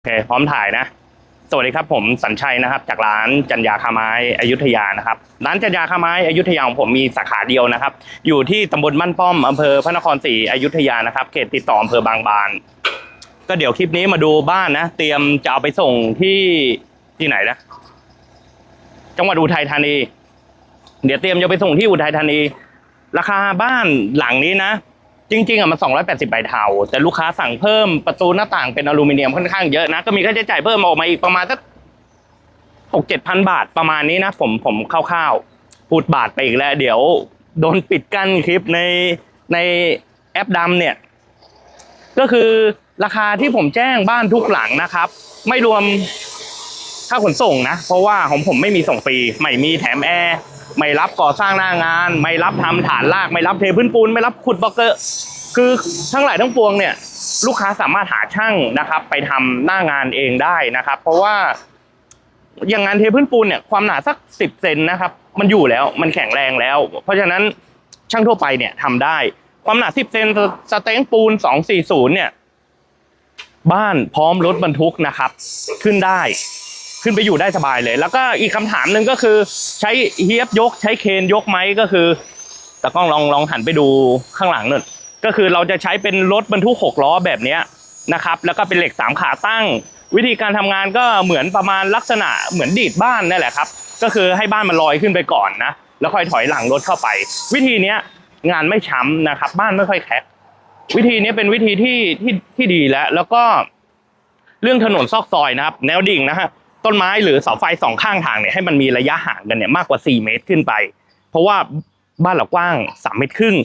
โอเคพร้อมถ่ายนะ สวัสดีครับผมสัญชัยนะครับ จากร้านจันยาคาไม้อยุธยานะครับ ร้านจันยาคาไม้อยุธยาของผมมีสาขาเดียวนะครับ อยู่ที่ตำบลบ้านป้อมอำเภอพระนครศรีอยุธยานะครับ เขตติดต่ออำเภอบางบาน ก็เดี๋ยวคลิปนี้มาดูบ้านนะ เตรียมจะเอาไปส่งที่ที่ไหนนะ จังหวัดอุทัยธานี เดี๋ยวเตรียมจะไปส่งที่อุทัยธานี ราคาบ้านหลังนี้นะ จริงๆอะมัน 280ใบเทาแต่ลูกค้าสั่งเพิ่มประตูหน้าต่างเป็นอลูมิเนียมค่อนข้างเยอะนะ ก็มีค่าใช้จ่ายเพิ่มออกมาอีกประมาณสักหกเจ็ดพันบาทประมาณนี้นะ ผมผมคร่าวๆพูดบาทไปอีกแล้ว เดี๋ยวโดนปิดกั้นคลิปในในแอปดำเนี่ย ก็คือราคาที่ผมแจ้งบ้านทุกหลังนะครับ ไม่รวมค่าขนส่งนะ เพราะว่าของผมไม่มีส่งฟรีไม่มีแถมแอร์ ไม่รับก่อสร้างหน้างาน ไม่รับทำฐานราก ไม่รับเทพื้นปูน ไม่รับขุดบล็อกเกอร์ คือทั้งหลายทั้งปวงเนี่ยลูกค้าสามารถหาช่างนะครับ ไปทำหน้างานเองได้นะครับ เพราะว่าอย่างงานเทพื้นปูนเนี่ยความหนาสักสิบเซนนะครับ มันอยู่แล้วมันแข็งแรงแล้ว เพราะฉะนั้นช่างทั่วไปเนี่ยทำได้ ความหนาสิบเซนสเต็งปูนสองสี่ศูนย์เนี่ย บ้านพร้อมรถบรรทุกนะครับ ขึ้นได้ ขึ้นไปอยู่ได้สบายเลย แล้วก็อีกคำถามหนึ่งก็คือ ใช้เฮียบยก ใช้เคนยกไหมก็คือแต่กล้องลองลองหันไปดูข้างหลังหน่อยก็คือเราจะใช้เป็นรถบรรทุกหกล้อแบบนี้นะครับ แล้วก็เป็นเหล็กสามขาตั้ง วิธีการทำงานก็เหมือนประมาณลักษณะเหมือนดีดบ้านนั่นแหละครับ ก็คือให้บ้านมันลอยขึ้นไปก่อนนะแล้วค่อยถอยหลังรถเข้าไป วิธีเนี้ยงานไม่ช้ำนะครับ บ้านไม่ค่อยแคกวิธีนี้เป็นวิธีที่ที่ที่ดีแล้ว แล้วก็เรื่องถนนซอกซอยนะครับ แนวดิ่งนะฮะ ต้นไม้หรือเสาไฟสองข้างทางเนี่ยให้มันมีระยะห่างกันเนี่ยมากกว่า 4 เมตรขึ้นไป เพราะว่าบ้านเรากว้าง 3 เมตรครึ่ง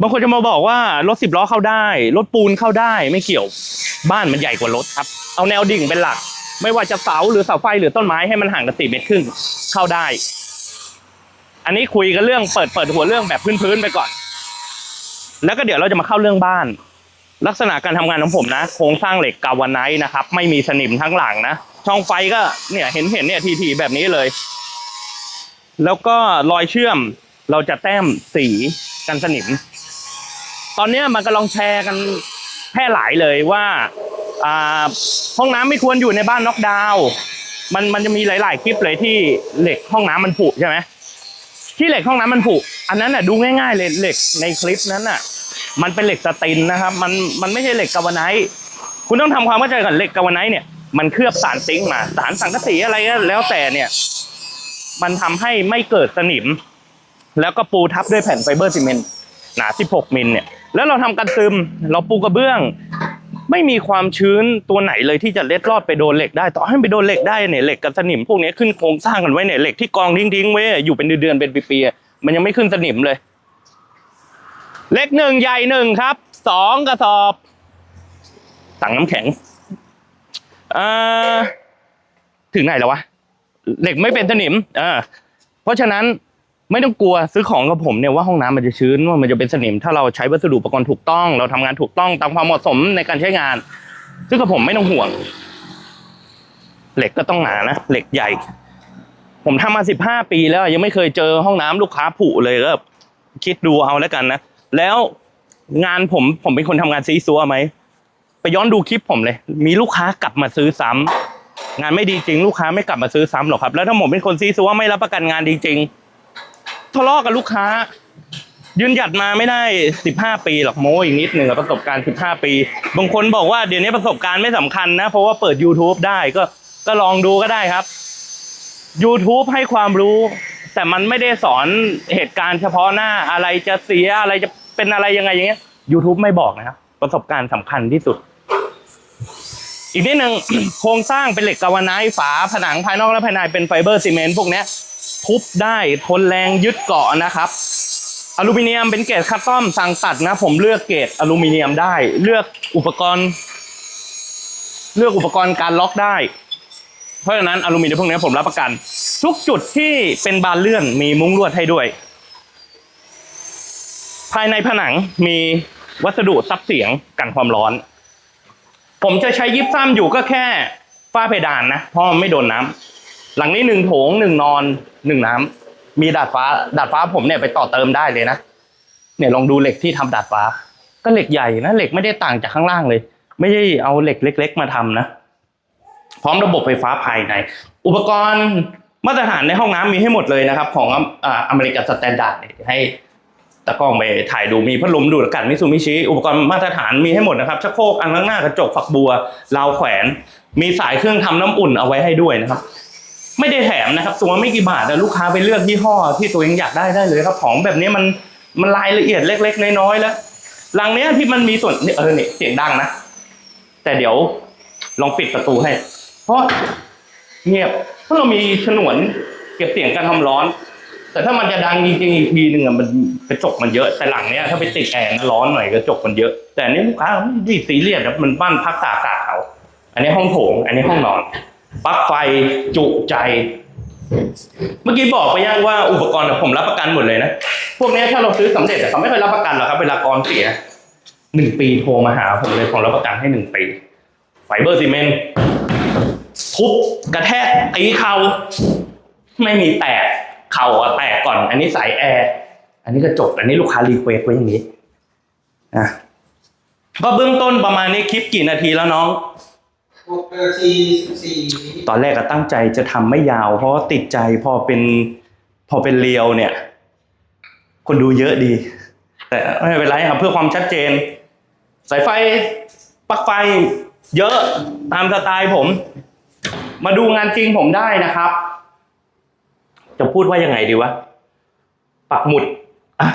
บางคนจะมาบอกว่ารถสิบล้อเข้าได้รถปูนเข้าได้ไม่เกี่ยวบ้านมันใหญ่กว่ารถครับ เอาแนวดิ่งเป็นหลัก ไม่ว่าจะเสาหรือเสาไฟหรือต้นไม้ให้มันห่างกันสี่เมตรครึ่งเข้าได้ อันนี้คุยกันเรื่องเปิดเปิดหัวเรื่องแบบพื้นๆไปก่อน แล้วก็เดี๋ยวเราจะมาเข้าเรื่องบ้าน ลักษณะการทำงานของผมนะ โครงสร้างเหล็กกาวาไนท์นะครับ ไม่มีสนิมทั้งหลังนะ ช่องไฟก็เนี่ยเห็นเห็นเนี่ยทีๆแบบนี้เลย แล้วก็รอยเชื่อมเราจะแต้มสีกันสนิม ตอนนี้มันก็ลองแชร์กันแพร่หลายเลยว่าห้องน้ำไม่ควรอยู่ในบ้านน็อกดาวมันมันจะมีหลาย ๆ คลิปเลยที่เหล็กห้องน้ำมันผุใช่ไหมที่เหล็กห้องน้ำมันผุอันนั้นน่ะดูง่าย ๆ เลยเหล็กในคลิปนั้นน่ะ มันเป็นเหล็กสตินนะครับ มันมันไม่ใช่เหล็กกาวไนท์คุณต้องทำความเข้าใจกับเหล็กกาวไนท์เนี่ย มันเคลือบสารซิงค์มา สารสังกะสีอะไรก็แล้วแต่เนี่ย มันทำให้ไม่เกิดสนิม แล้วก็ปูทับด้วยแผ่นไฟเบอร์ซีเมนต์หนา 16 มิลเนี่ย แล้วเราทำกันซึม เราปูกระเบื้อง ไม่มีความชื้นตัวไหนเลยที่จะเล็ดลอดไปโดนเหล็กได้ ต่อให้ไปโดนเหล็กได้เนี่ยเหล็กกับสนิมพวกนี้ขึ้นโครงสร้างกันไว้เนี่ยเหล็กที่กองทิ้งๆไว้อยู่เป็นเดือนๆเป็นปีๆมันยังไม่ขึ้นสนิมเลย เล็กหนึ่งใหญ่หนึ่งครับสองกระสอบสั่งน้ำแข็ง อ่อถึงไหนแล้ววะเหล็กไม่เป็นสนิมเออเพราะฉะนั้นไม่ต้องกลัวซื้อของกับผมเนี่ยว่าห้องน้ำมันจะชื้นว่ามันจะเป็นสนิม ถ้าเราใช้วัสดุอุปกรณ์ถูกต้อง เราทำงานถูกต้องตามความเหมาะสมในการใช้งาน ซึ่งกับผมไม่ต้องห่วง เหล็กก็ต้องหนานะเหล็กใหญ่ ผมทำมาสิบห้าปีแล้ว ยังไม่เคยเจอห้องน้ำลูกค้าผุเลยก็คิดดูเอาแล้วกันนะแล้วงานผมผมเป็นคนทำงานซีซัวไหม ย้อนดูคลิปผมเลย มีลูกค้ากลับมาซื้อซ้ำงานไม่ดีจริงลูกค้าไม่กลับมาซื้อซ้ำหรอกครับ แล้วถ้าผมเป็นคนซีซัวไม่รับประกันงานดีจริงทะเลาะกับลูกค้า ยืนหยัดมาไม่ได้สิบห้าปีหรอกโม้อีกนิดหนึ่งอประสบการณ์สิบห้าปี บางคนบอกว่าเดี๋ยวนี้ประสบการณ์ไม่สำคัญนะ เพราะว่าเปิด YouTube ได้ก็ก็ลองดูก็ได้ครับ YouTube ให้ความรู้ แต่มันไม่ได้สอนเหตุการณ์เฉพาะหน้าอะไรจะเสียอะไรจะเป็นอะไรยังไงอย่างเงี้ย YouTube ไม่บอกนะครับประสบการณ์สำคัญที่สุด อีกนิดหนึ่ง โครงสร้างเป็นเหล็กกาวาไนท์ฝาผนังภายนอกและภายในเป็นไฟเบอร์ซีเมนต์พวกนี้ทุบได้ทนแรงยึดเกาะนะครับอลูมิเนียมเป็นเกรดคัสตอมสั่งตัดนะ ผมเลือกเกรดอลูมิเนียมได้ เลือกอุปกรณ์ เลือกอุปกรณ์การล็อกได้ เพราะฉะนั้นอลูมิเนียมพวกนี้ผมรับประกัน ทุกจุดที่เป็นบานเลื่อนมีมุ้งลวดให้ด้วย ภายในผนังมีวัสดุซับเสียงกันความร้อน ผมจะใช้ยิปซัมอยู่ก็แค่ฝ้าเพดานนะเพราะมันไม่โดนน้ำหลังนี้หนึ่งโถงหนึ่งนอนหนึ่งน้ำมีดาดฟ้าดาดฟ้าผมเนี่ยไปต่อเติมได้เลยนะเนี่ยลองดูเหล็กที่ทำดาดฟ้า ก็เหล็กใหญ่นะเหล็กไม่ได้ต่างจากข้างล่างเลย ไม่ใช่เอาเหล็กเล็ก ๆ มาทำนะพร้อมระบบไฟฟ้าภายใน อุปกรณ์มาตรฐานในห้องน้ำมีให้หมดเลยนะครับ ของออเมริกันสแตนดาร์ดให้ ตะกล้องไปถ่ายดูมีพัดลมดูดอากาศมิซูมิชิอุปกรณ์มาตรฐานมีให้หมดนะครับชักโครกอ่างล้างหน้ากระจกฝักบัวราวแขวน มีสายเครื่องทำน้ำอุ่นเอาไว้ให้ด้วยนะครับ ไม่ได้แถมนะครับตัวไม่กี่บาทนะลูกค้าไปเลือกยี่ห้อที่ตัวเองอยากได้ได้เลยครับของแบบนี้มันมันรายละเอียดเล็ก ๆ น้อยๆแล้วรังเนี้ยที่มันมีส่วนเออเนี่ยเสียงดังนะแต่เดี๋ยวลองปิดประตูให้ เพราะเงียบเพราะเรามีฉนวนเก็บเสียงการทำร้อน แต่ถ้ามันจะดังจริงๆอีกทีหนึ่งอะมันกระจกมันเยอะแต่หลังเนี้ยถ้าไปติดแอร์นะร้อนหน่อยกระจกมันเยอะ แต่อันนี้ลูกค้าไม่ได้ซีเรียสนะมันบ้านพักตากอากาศเขาอันนี้ห้องโถง อันนี้ห้องนอนปลั๊กไฟจุใจ เมื่อกี้บอกไปยังว่าอุปกรณ์ผมรับประกันหมดเลยนะพวกเนี้ยถ้าเราซื้อสำเร็จเขาไม่เคยรับประกันหรอกครับเวลากรเสียหนึ่งปีโทรมาหาผมเลยผมรับประกันให้หนึ่งปีไฟเบอร์ซีเมนต์ทุบกระแทกตีเข่าไม่มีแตก ข่าอะแตกก่อน อันนี้สายแอร์อันนี้กระจกอันนี้ลูกค้ารีเควสไว้อย่างนี้นะก็เบื้องต้นประมาณนี้คลิปกี่นาทีแล้วน้องหกนาทีสิบสี่ตอนแรกก็ตั้งใจจะทำไม่ยาว เพราะว่าติดใจพอเป็นพอเป็นเรียวเนี่ย คนดูเยอะดี แต่ไม่เป็นไรครับ เพื่อความชัดเจน สายไฟปลั๊กไฟ เยอะตามสไตล์ผม มาดูงานจริงผมได้นะครับ จะพูดว่ายังไงดีวะปักหมุดอะ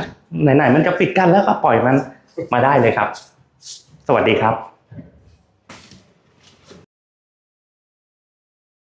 ไหนๆมันจะปิดกันแล้วก็ปล่อยมันมาได้เลยครับ สวัสดีครับ